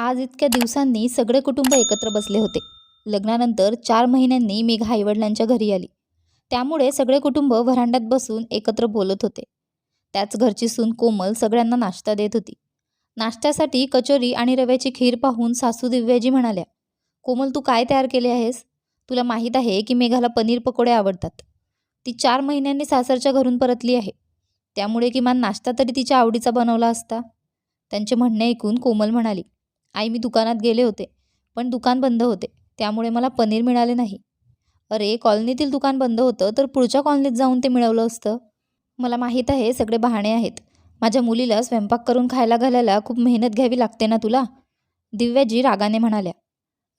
आज इतक्या दिवसांनी सगळे कुटुंब एकत्र बसले होते. लग्नानंतर चार महिन्यांनी मेघा आईवडिलांच्या घरी आली. त्यामुळे सगळे कुटुंब व्हरांड्यात बसून एकत्र बोलत होते. त्याच घरची सून कोमल सगळ्यांना नाश्ता देत होती. नाश्त्यासाठी कचोरी आणि रव्याची खीर पाहून सासू दिव्याजी म्हणाल्या कोमल तू काय तयार केले आहेस? तुला माहीत आहे की मेघाला पनीर पकोडे आवडतात. ती चार महिन्यांनी सासरच्या घरून परतली आहे. त्यामुळे किमान नाश्ता तरी तिच्या आवडीचा बनवला असता. त्यांचे म्हणणे ऐकून कोमल म्हणाली आई मी दुकानात गेले होते पण दुकान बंद होते त्यामुळे मला पनीर मिळाले नाही. अरे कॉलनीतील दुकान बंद होतं तर पुढच्या कॉलनीत जाऊन ते मिळवलं असतं. मला माहीत आहे सगळे बहाणे आहेत. माझ्या मुलीला स्वयंपाक करून खायला घालायला खूप मेहनत घ्यावी लागते ना तुला? दिव्याजी रागाने म्हणाल्या.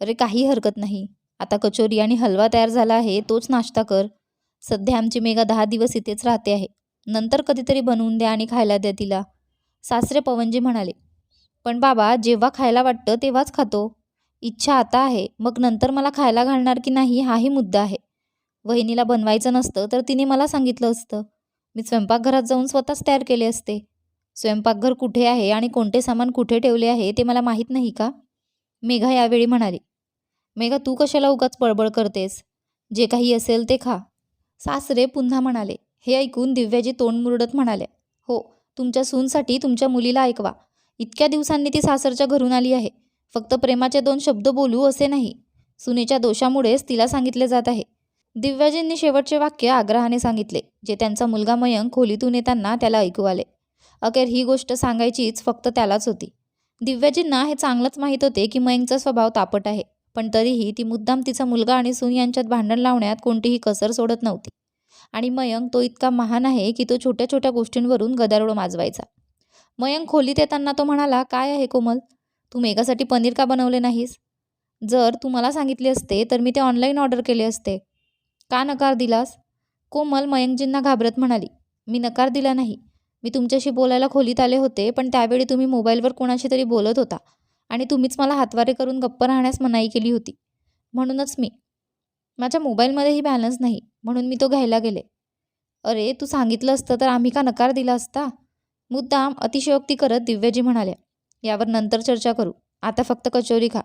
अरे काही हरकत नाही. आता कचोरी आणि हलवा तयार झाला आहे तोच नाश्ता कर. सध्या आमची मेघा दहा दिवस इथेच राहते आहे. नंतर कधीतरी बनवून द्या आणि खायला द्या तिला. सासरे पवनजी म्हणाले. पण बाबा जेव्हा खायला वाटतं तेव्हाच खातो. इच्छा आता आहे. मग नंतर मला खायला घालणार की नाही हाही मुद्दा आहे. वहिनीला बनवायचं नसतं तर तिने मला सांगितलं असतं. मी स्वयंपाकघरात जाऊन स्वतःच तयार केले असते. स्वयंपाकघर कुठे आहे आणि कोणते सामान कुठे ठेवले आहे ते मला माहीत नाही का? मेघा यावेळी म्हणाली मेघा तू कशाला उगाच बळबळ करतेस? जे काही असेल ते खा. सासरे पुन्हा म्हणाले हे ऐकून दिव्याजी तोंड मुरडत म्हणाले हो तुमच्या सूनसाठी तुमच्या मुलीला ऐकवा. इतक्या दिवसांनी ती सासरच्या घरून आली आहे. फक्त प्रेमाचे दोन शब्द बोलू असे नाही. सुनेच्या दोषामुळेच तिला सांगितले जात आहे. दिव्याजींनी शेवटचे वाक्य आग्रहाने सांगितले जे त्यांचा मुलगा मयंक खोलीतून येताना त्याला ऐकू आले. अखेर ही गोष्ट सांगायचीच फक्त त्यालाच होती. दिव्याजींना हे चांगलंच माहीत होते की मयंकचा स्वभाव तापट आहे पण तरीही ती मुद्दाम तिचा मुलगा आणि सून यांच्यात भांडण लावण्यात कोणतीही कसर सोडत नव्हती. आणि मयंक तो इतका महान आहे की तो छोट्या छोट्या गोष्टींवरून गदारोळ माजवायचा. मयंक खोलीत येताना तो म्हणाला काय आहे कोमल? तू मेघासाठी पनीर का बनवले नाहीस? जर तू मला सांगितले असते तर मी ते ऑनलाईन ऑर्डर केले असते. का नकार दिलास? कोमल मयंकजींना घाबरत म्हणाली मी नकार दिला नाही. मी तुमच्याशी बोलायला खोलीत आले होते पण त्यावेळी तुम्ही मोबाईलवर कोणाशी तरी बोलत होता आणि तुम्हीच मला हातवारे करून गप्प राहण्यास मनाई केली होती. म्हणूनच मी माझ्या मोबाईलमध्येही बॅलन्स नाही म्हणून मी तो घ्यायला गेले. अरे तू सांगितलं असतं तर आम्ही का नकार दिला असता? मुद्दाम अतिशयोक्ती करत दिव्याजी म्हणाल्या यावर नंतर चर्चा करू. आता फक्त कचोरी खा.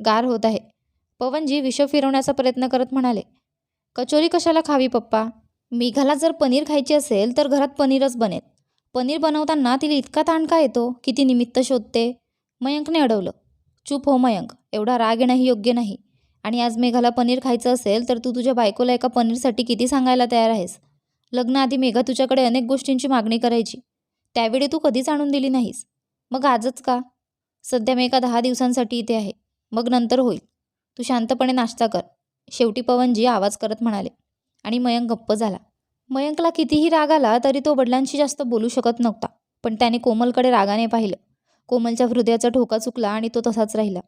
गार होत आहे. पवनजी विष फिरवण्याचा प्रयत्न करत म्हणाले कचोरी कशाला खावी पप्पा? मेघाला जर पनीर खायची असेल तर घरात पनीरच बनेल. पनीर बनवताना तिला इतका ताण का येतो? किती निमित्त शोधते? मयंकने अडवलं चूप हो मयंक. एवढा राग येणंही योग्य नाही. आणि आज मेघाला पनीर खायचं असेल तर तू तुझ्या बायकोला एका पनीरसाठी किती सांगायला तयार आहेस? लग्नाआधी मेघा तुझ्याकडे अनेक गोष्टींची मागणी करायची. त्यावेळी तू कधीच आणून दिली नाहीस. मग आजच का? सध्या मी एका दहा दिवसांसाठी इथे आहे. मग नंतर होईल. तू शांतपणे नाश्ता कर. शेवटी पवनजी आवाज करत म्हणाले. आणि मयंक गप्प झाला. मयंकला कितीही राग आला तरी तो वडिलांशी जास्त बोलू शकत नव्हता. पण त्याने कोमलकडे रागाने पाहिलं. कोमलच्या हृदयाचा ठोका चुकला आणि तो तसाच राहिला.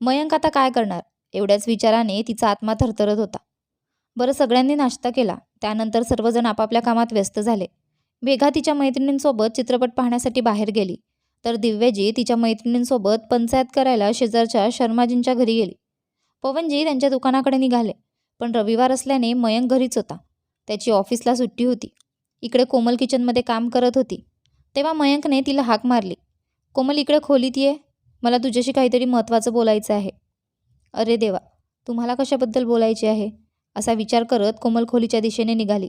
मयंक आता काय करणार? एवढ्याच विचाराने तिचा आत्मा थरथरत होता. बरं सगळ्यांनी नाश्ता केला. त्यानंतर सर्वजण आपापल्या कामात व्यस्त झाले. मेघा तिच्या मैत्रिणींसोबत चित्रपट पाहण्यासाठी बाहेर गेली. तर दिव्याजी तिच्या मैत्रिणींसोबत पंचायत करायला शेजारच्या शर्माजींच्या घरी गेली. पवनजी त्यांच्या दुकानाकडे निघाले पण रविवार असल्याने मयंक घरीच होता. त्याची ऑफिसला सुट्टी होती. इकडे कोमल किचनमध्ये काम करत होती. तेव्हा मयंकने तिला हाक मारली. कोमल इकडे खोलीत ये. मला तुझ्याशी काहीतरी महत्त्वाचं बोलायचं आहे. अरे देवा तुम्हाला कशाबद्दल बोलायचे आहे? असा विचार करत कोमल खोलीच्या दिशेने निघाली.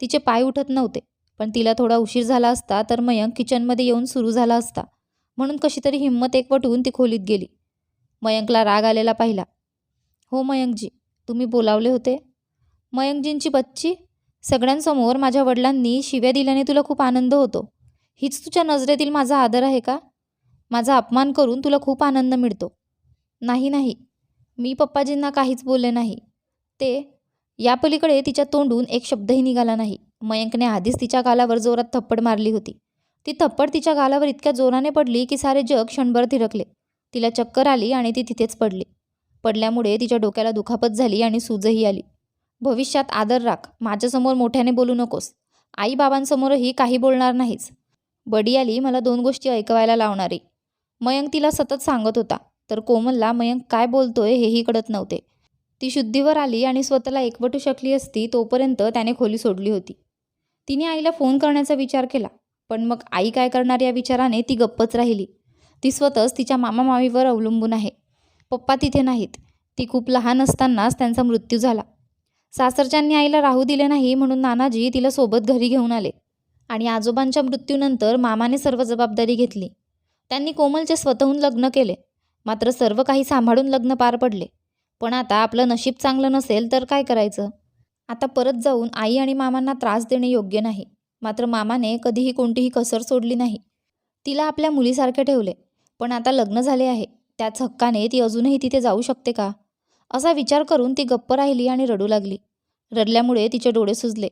तिचे पाय उठत नव्हते. पण तिला थोडा उशीर झाला असता तर मयंक किचनमध्ये येऊन सुरू झाला असता. म्हणून कशी तरी हिंमत एकवटून ती खोलीत गेली. मयंकला राग आलेला पाहिला. हो मयंकजी तुम्ही बोलावले होते? मयंकजींची बच्ची? सगळ्यांसमोर माझ्या वडिलांनी शिव्या दिल्याने तुला खूप आनंद होतो. हीच तुझ्या नजरेतील माझा आदर आहे का? माझा अपमान करून तुला खूप आनंद मिळतो. नाही नाही. मी पप्पाजींना काहीच बोलले नाही. ते या पलीकडे तिच्या तोंडून एक शब्दही निघाला नाही. मयंकने आधीच तिच्या गालावर जोरात थप्पड मारली होती. ती थप्पड तिच्या गालावर इतक्या जोराने पडली की सारे जग क्षणभर थिरकले. तिला चक्कर आली आणि ती तिथेच पडली. पडल्यामुळे तिच्या डोक्याला दुखापत झाली आणि सूजही आली. भविष्यात आदर राख. माझ्यासमोर मोठ्याने बोलू नकोस. आईबाबांसमोरही काही बोलणार नाहीच बडी आली मला दोन गोष्टी ऐकवायला लावणारी. मयंक तिला सतत सांगत होता. तर कोमलला मयंक काय बोलतोय हेही कळत नव्हते. ती शुद्धीवर आली आणि स्वतःला एकवटू शकली असती तोपर्यंत त्याने खोली सोडली होती. तिने आईला फोन करण्याचा विचार केला पण मग आई काय करणार या विचाराने ती गप्पच राहिली. ती स्वतःच तिच्या मामा मामीवर अवलंबून आहे. पप्पा तिथे नाहीत. ती खूप लहान असतानाच त्यांचा मृत्यू झाला. सासरच्यांनी आईला राहू दिले नाही म्हणून नानाजी तिला सोबत घरी घेऊन आले आणि आजोबांच्या मृत्यूनंतर मामाने सर्व जबाबदारी घेतली. त्यांनी कोमलचे स्वतःहून लग्न केले मात्र सर्व काही सांभाळून लग्न पार पडले. पण आता आपलं नशीब चांगलं नसेल तर काय करायचं? आता परत जाऊन आई आणि मामांना त्रास देणे योग्य नाही. मात्र मामाने कधीही कोणतीही कसर सोडली नाही. तिला आपल्या मुलीसारखे ठेवले. पण आता लग्न झाले आहे. त्याच हक्काने ती अजूनही तिथे जाऊ शकते का? असा विचार करून ती गप्प राहिली आणि रडू लागली. रडल्यामुळे तिचे डोळे सुजले.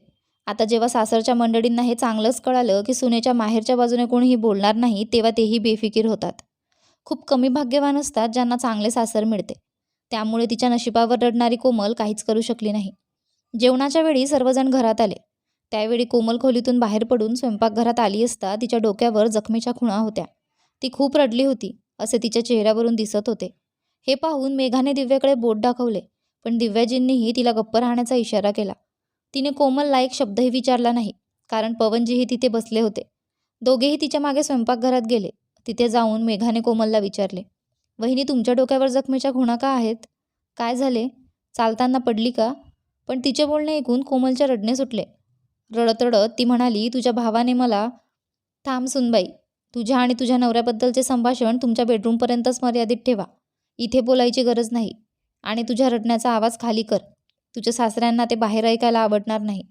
आता जेव्हा सासरच्या मंडळींना हे चांगलंच कळालं की सुनेच्या माहेरच्या बाजूने कोणीही बोलणार नाही तेव्हा तेही बेफिकीर होतात. खूप कमी भाग्यवान असतात ज्यांना चांगले सासर मिळते. त्यामुळे तिच्या नशिबावर रडणारी कोमल काहीच करू शकली नाही. जेवणाच्या वेळी सर्वजण घरात आले. त्यावेळी कोमल खोलीतून बाहेर पडून स्वयंपाकघरात आली असता तिच्या डोक्यावर जखमेच्या खुणा होत्या. ती खूप रडली होती असे तिच्या चेहऱ्यावरून दिसत होते. हे पाहून मेघाने दिव्याकडे बोट दाखवले पण दिव्याजींनीही तिला गप्प राहण्याचा इशारा केला. तिने कोमलला एक शब्दही विचारला नाही कारण पवनजीही तिथे बसले होते. दोघेही तिच्यामागे स्वयंपाकघरात गेले. तिथे जाऊन मेघाने कोमलला विचारले वहिनी तुमच्या डोक्यावर जखमेच्या खुणा का आहेत? काय झाले? चालताना पडली का? पण तिचे बोलणे ऐकून कोमलच्या रडणे सुटले. रडत रडत ती म्हणाली तुझ्या भावाने मला थांब सुनबाई तुझ्या आणि तुझ्या नवऱ्याबद्दलचे संभाषण तुमच्या बेडरूमपर्यंतच मर्यादित ठेवा. इथे बोलायची गरज नाही आणि तुझ्या रडण्याचा आवाज खाली कर. तुझ्या सासऱ्यांना ते बाहेर ऐकायला आवडणार नाही.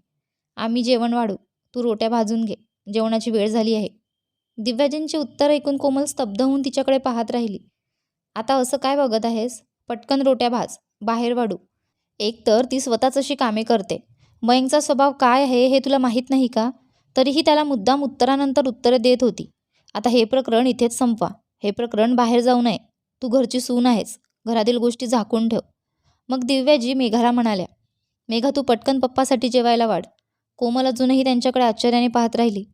आम्ही जेवण वाढू. तू रोट्या भाजून घे. जेवणाची वेळ झाली आहे. दिव्याजींचे उत्तर ऐकून कोमल स्तब्ध होऊन तिच्याकडे पाहत राहिली. आता असं काय बघत आहेस? पटकन रोट्या भाज. बाहेर वाढू. एकतर ती स्वतःच अशी कामे करते. मयंकचा स्वभाव काय आहे हे तुला माहीत नाही का? तरीही त्याला मुद्दाम उत्तरानंतर उत्तरे देत होती. आता हे प्रकरण इथेच संपवा. हे प्रकरण बाहेर जाऊ नये. तू घरची सून आहेस. घरातील गोष्टी झाकून ठेव. मग दिव्याजी मेघाला म्हणाल्या मेघा तू पटकन पप्पासाठी जेवायला वाढ. कोमल अजूनही त्यांच्याकडे आश्चर्याने पाहत राहिली.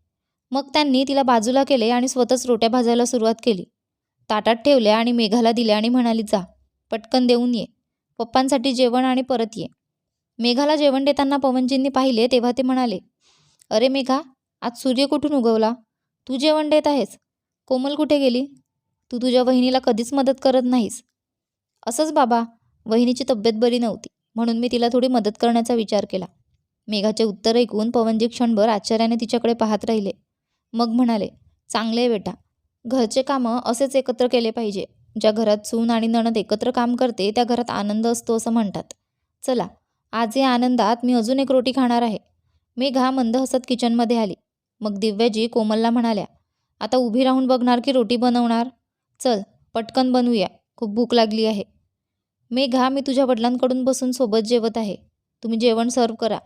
मग त्यांनी तिला बाजूला केले आणि स्वतःच रोट्या भाजायला सुरुवात केली. ताटात ठेवल्या आणि मेघाला दिल्या आणि म्हणाली जा पटकन देऊन ये. पप्पांसाठी जेवण आणि परत ये. मेघाला जेवण देताना पवनजींनी पाहिले तेव्हा ते म्हणाले अरे मेघा आज सूर्य कुठून उगवला? तू जेवण देत आहेस. कोमल कुठे गेली? तू तुझ्या वहिनीला कधीच मदत करत नाहीस. असंच बाबा वहिनीची तब्येत बरी नव्हती म्हणून मी तिला थोडी मदत करण्याचा विचार केला. मेघाचे उत्तर ऐकून पवनजी क्षणभर आश्चर्याने तिच्याकडे पाहत राहिले. मग म्हणाले चांगले बेटा. घरचे कामं असेच एकत्र केले पाहिजे. ज्या घरात सून आणि नणद एकत्र काम करते त्या घरात आनंद असतो असं म्हणतात. चला आज या आनंदात मी अजून एक रोटी खाणार आहे. मेघा मंद हसत किचनमध्ये आली. मग दिव्याजी कोमलला म्हणाल्या आता उभी राहून बघणार की रोटी बनवणार? चल पटकन बनवूया. खूप भूक लागली आहे. मेघा मी तुझ्या वडिलांकडून बसून सोबत जेवत आहे. तुम्ही जेवण सर्व करा.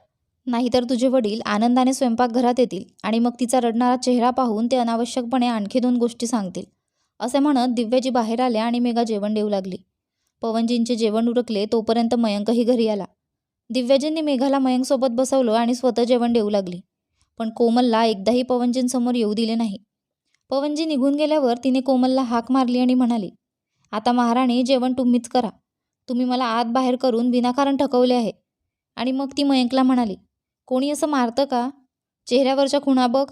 नाहीतर तुझे वडील आनंदाने स्वयंपाकघरात येतील आणि मग तिचा रडणारा चेहरा पाहून ते अनावश्यकपणे आणखी दोन गोष्टी सांगतील. असे म्हणत दिव्याजी बाहेर आल्या आणि मेघा जेवण देऊ लागली. पवनजींचे जेवण उरकले तोपर्यंत मयंकही घरी आला. दिव्याजींनी मेघाला मयंकसोबत बसवलं आणि स्वतः जेवण देऊ लागली. पण कोमलला एकदाही पवनजींसमोर येऊ दिले नाही. पवनजी निघून गेल्यावर तिने कोमलला हाक मारली आणि म्हणाली आता महाराणी जेवण तुम्हीच करा. तुम्ही मला आत बाहेर करून विनाकारण ठकवले आहे. आणि मग ती मयंकला म्हणाली कोणी असं मारतं का? चेहऱ्यावरच्या खुणा बघ.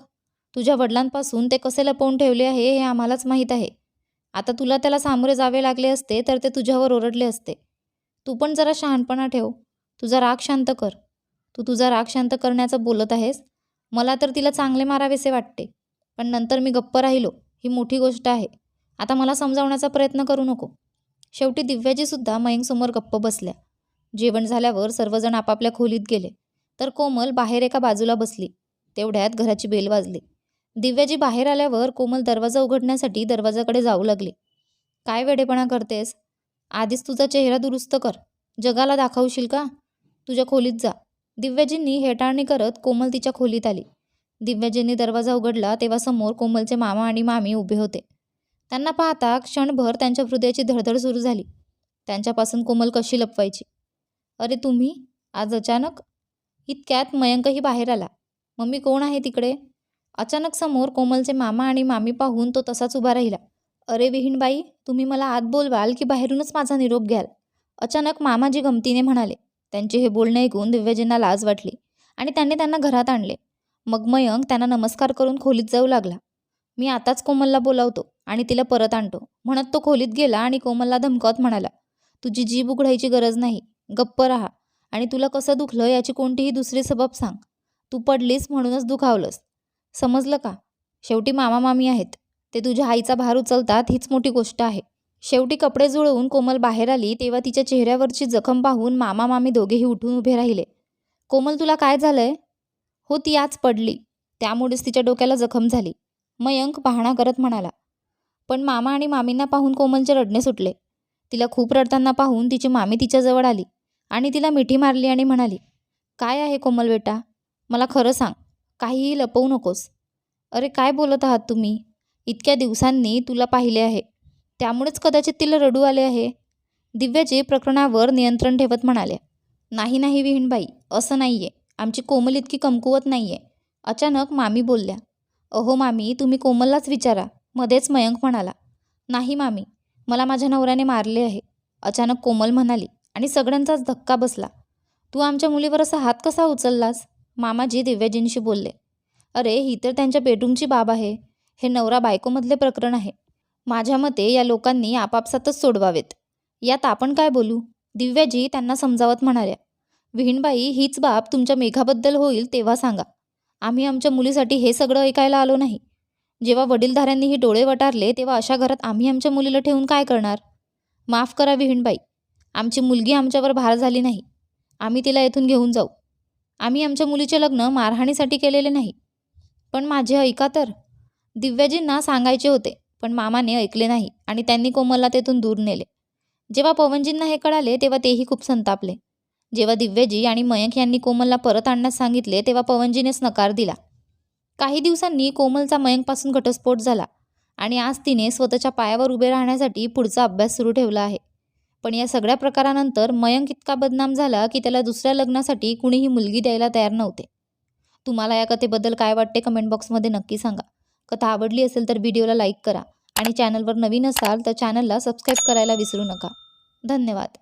तुझ्या वडिलांपासून ते कसे लपवून ठेवले आहे हे आम्हालाच माहीत आहे. आता तुला त्याला सामोरे जावे लागले असते तर ते तुझ्यावर ओरडले असते. तू पण जरा शहाणपणा ठेव. तुझा राग शांत कर. तू तुझा राग शांत करण्याचं बोलत आहेस. मला तर तिला चांगले मारावेसे वाटते. पण नंतर मी गप्प राहिलो. ही मोठी गोष्ट आहे. आता मला समजावण्याचा प्रयत्न करू नको. शेवटी दिव्याजीसुद्धा मयंकसमोर गप्प बसल्या. जेवण झाल्यावर सर्वजण आपापल्या खोलीत गेले. तर कोमल बाहेर एका बाजूला बसली. तेवढ्यात घराची बेल वाजली. दिव्याजी बाहेर आल्यावर कोमल दरवाजा उघडण्यासाठी दरवाजाकडे जाऊ लागली. काय वेडेपणा करतेस? आधीच तुझा चेहरा दुरुस्त कर. जगाला दाखवशील का? तुझ्या खोलीत जा. दिव्याजींनी हेटाळणी करत कोमल तिच्या खोलीत आली. दिव्याजींनी दरवाजा उघडला तेव्हा समोर कोमलचे मामा आणि मामी उभे होते. त्यांना पाहता क्षणभर त्यांच्या हृदयाची धडधड सुरू झाली. त्यांच्यापासून कोमल कशी लपवायची? अरे तुम्ही? आज अचानक? इतक्यात मयंकही बाहेर आला. मम्मी कोण आहे तिकडे? अचानक समोर कोमलचे मामा आणि मामी पाहून तो तसाच उभा राहिला. अरे विहीणबाई तुम्ही मला आत बोलवाल की बाहेरूनच माझा निरोप घ्याल? अचानक मामाजी गमतीने म्हणाले. त्यांचे हे बोलणे ऐकून दिव्यजींना लाज वाटली आणि त्यांनी त्यांना घरात आणले. मग मयंक त्यांना नमस्कार करून खोलीत जाऊ लागला. मी आताच कोमलला बोलावतो आणि तिला परत आणतो. म्हणत तो खोलीत गेला आणि कोमलला धमकावत म्हणाला. तुझी जीभ उघडायची गरज नाही. गप्प राहा आणि तुला कसं दुखलं याची कोणतीही दुसरी सबब सांग. तू पडलीस म्हणूनच दुखावलंस. समजलं का? शेवटी मामा मामी आहेत. ते तुझ्या आईचा भार उचलतात हीच मोठी गोष्ट आहे. शेवटी कपडे जुळवून कोमल बाहेर आली तेव्हा तिच्या चेहऱ्यावरची जखम पाहून मामा मामी दोघेही उठून उभे राहिले. कोमल तुला काय झालंय? हो ती आज पडली. त्यामुळेच तिच्या डोक्याला जखम झाली. मयंक पाहणा करत म्हणाला. पण मामा आणि मामींना पाहून कोमलचे रडणे सुटले. तिला खूप रडताना पाहून तिची मामी तिच्याजवळ आली आणि तिला मिठी मारली आणि म्हणाली काय आहे कोमल बेटा? मला खरं सांग. काहीही लपवू नकोस. अरे काय बोलत आहात तुम्ही? इतक्या दिवसांनी तुला पाहिले आहे. त्यामुळेच कदाचित तिला रडू आले आहे. दिव्याचे प्रकरणावर नियंत्रण ठेवत म्हणाल्या नाही नाही विहीणबाई असं नाही आहे आमची कोमल इतकी कमकुवत नाही आहे अचानक मामी बोलल्या अहो मामी तुम्ही कोमललाच विचारा. मध्येच मयंक म्हणाला नाही मामी मला माझ्या नवऱ्याने मारले आहे. अचानक कोमल म्हणाली आणि सगळ्यांचाच धक्का बसला. तू आमच्या मुलीवर असा हात कसा उचललास? मामाजी दिव्याजींशी बोलले. अरे ही तर त्यांच्या बेडरूमची बाब आहे. हे नवरा बायकोमधले प्रकरण आहे. माझ्या मते या लोकांनी आपापसातच सोडवावेत. यात आपण काय बोलू? दिव्याजी त्यांना समजावत म्हणाल्या. विहीणबाई हीच बाब तुमच्या मेघाबद्दल होईल तेव्हा सांगा. आम्ही आमच्या मुलीसाठी हे सगळं ऐकायला आलो नाही. जेव्हा वडीलधाऱ्यांनी ही डोळे वटारले तेव्हा अशा घरात आम्ही आमच्या मुलीला ठेवून काय करणार? माफ करा विहीणबाई. आमची मुलगी आमच्यावर भार झाली नाही. आम्ही तिला येथून घेऊन जाऊ. आम्ही आमच्या मुलीचे लग्न मारहाणीसाठी केलेले नाही. पण माझे ऐका तर. दिव्याजींना सांगायचे होते पण मामाने ऐकले नाही आणि त्यांनी कोमलला तेथून दूर नेले. जेव्हा पवनजींना हे कळाले तेव्हा तेही खूप संतापले. जेव्हा दिव्याजी आणि मयंक यांनी कोमलला परत आणण्यास सांगितले तेव्हा पवनजीनेच नकार दिला. काही दिवसांनी कोमलचा मयंकपासून घटस्फोट झाला आणि आज तिने स्वतःच्या पायावर उभे राहण्यासाठी पुढचा अभ्यास सुरू ठेवला आहे. पण या सगळ्या प्रकारानंतर मयंक इतका बदनाम झाला की त्याला दुसऱ्या लग्नासाठी कुणीही मुलगी द्यायला तयार नव्हते. तुम्हाला या कथेबद्दल काय वाटते कमेंट बॉक्समध्ये नक्की सांगा. कथा आवडली असेल तर व्हिडिओला लाईक करा आणि चॅनलवर नवीन असाल तर चॅनलला सबस्क्राईब करायला विसरू नका. धन्यवाद.